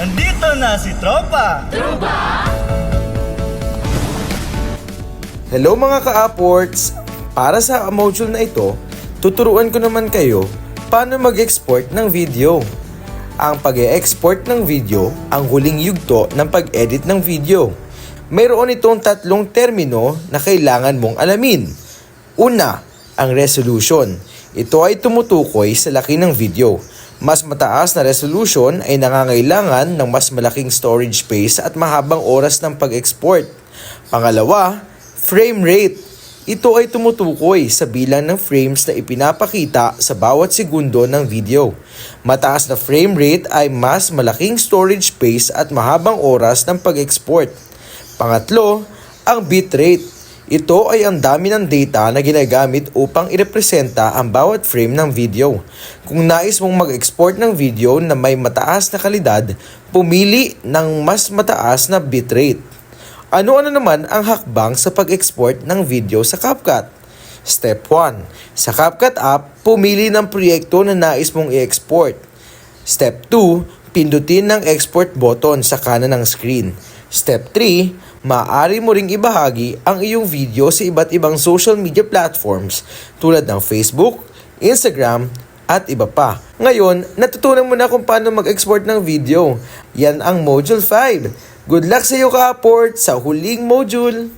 Nandito na si Tropa! Hello mga ka-upworks! Para sa module na ito, tuturuan ko naman kayo paano mag-export ng video. Ang pag export ng video ang huling yugto ng pag-edit ng video. Mayroon itong tatlong termino na kailangan mong alamin. Una, ang resolution. Ito ay tumutukoy sa laki ng video. Mas mataas na resolution ay nangangailangan ng mas malaking storage space at mahabang oras ng pag-export. Pangalawa, frame rate. Ito ay tumutukoy sa bilang ng frames na ipinapakita sa bawat segundo ng video. Mataas na frame rate ay mas malaking storage space at mahabang oras ng pag-export. Pangatlo, ang bitrate. Ito ay ang dami ng data na ginagamit upang irepresenta ang bawat frame ng video. Kung nais mong mag-export ng video na may mataas na kalidad, pumili ng mas mataas na bitrate. Ano-ano naman ang hakbang sa pag-export ng video sa CapCut? Step 1. Sa CapCut app, pumili ng proyekto na nais mong i-export. Step 2. Pindutin ng export button sa kanan ng screen. Step 3. Maaari mo ring ibahagi ang iyong video sa iba't ibang social media platforms tulad ng Facebook, Instagram, at iba pa. Ngayon, natutunan mo na kung paano mag-export ng video. Yan ang Module 5. Good luck sa iyo ka-apport sa huling module!